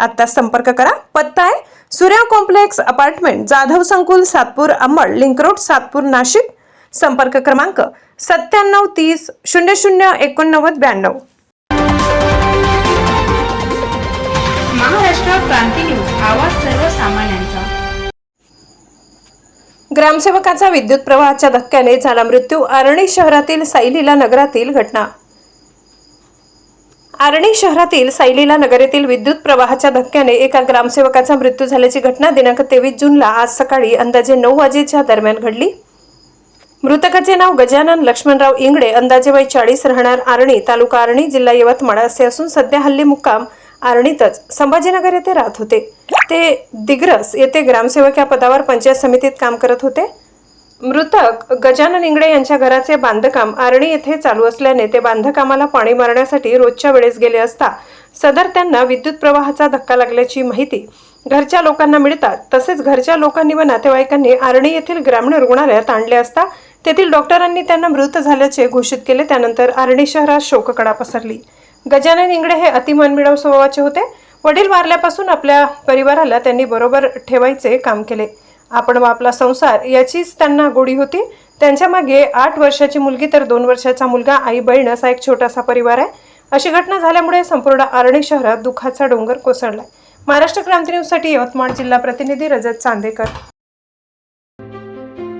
आता संपर्क करा. पत्ता आहे सूर्या कॉम्प्लेक्स अपार्टमेंट जाधव संकुल सातपूर अंबड लिंक रोड सातपूर नाशिक. संपर्क क्रमांक सत्त्याण्णव तीस शून्य शून्य एकोणनव्वद ब्याण्णव. महाराष्ट्र क्रांती न्यूज आवाज सर्वसामान्यांचा. ग्रामसेवकाचा विद्युत प्रवाहाच्या धक्क्याने झाला मृत्यू आर्णी शहरातील साईलीला नगरातील घटना. आर्णी शहरातील सायलीला नगर येथील विद्युत प्रवाहाच्या धक्क्याने एका ग्रामसेवकाचा मृत्यू झाल्याची घटना दिनांक तेवीस जूनला आज सकाळी अंदाजे नऊ वाजेच्या दरम्यान घडली. मृतकाचे नाव गजानन लक्ष्मणराव इंगडे अंदाजे वय चाळीस राहणार आर्णी तालुका आर्णी जिल्हा यवतमाळ असे असून सध्या हल्ली मुक्काम आर्णीतच. संभाजीनगर येथे राहत होते. ते दिग्रस येथे ग्रामसेवक या पदावर पंचायत समितीत काम करत होते. मृतक गजानन इंगडे यांच्या घराचे बांधकाम आर्णी येथे चालू असल्याने ते बांधकामाला पाणी मारण्यासाठी रोजच्या वेळेस गेले असता सदर त्यांना विद्युत प्रवाहाचा धक्का लागल्याची माहिती घरच्या लोकांना मिळतात. तसेच घरच्या लोकांनी व नातेवाईकांनी आर्णी येथील ग्रामीण रुग्णालयात आणले असता तेथील डॉक्टरांनी त्यांना मृत झाल्याचे घोषित केले. त्यानंतर आर्णी शहरात शोककडा पसरली. गजानन इंगडे हे अतिमनमिळव स्वभावाचे होते. वडील वारल्यापासून आपल्या परिवाराला त्यांनी बरोबर ठेवायचे काम केले. आपण व आपला संसार याचीच त्यांना गोडी होती. त्यांच्या मागे आठ वर्षाची मुलगी तर दोन वर्षाचा मुलगा आई बहीण असा एक छोटासा परिवार आहे. अशी घटना झाल्यामुळे संपूर्ण आर्णी शहरात दुःखाचा डोंगर कोसळलाय महाराष्ट्र क्रांती न्यूजसाठी यवतमाळ जिल्हा प्रतिनिधी रजत चांदेकर.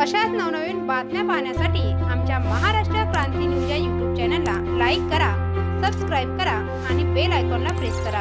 अशाच नवनवीन बातम्या पाहण्यासाठी आमच्या महाराष्ट्र क्रांती न्यूज या यूट्यूब चॅनलला लाईक करा सबस्क्राईब करा आणि बेल आयकॉनला प्रेस करा.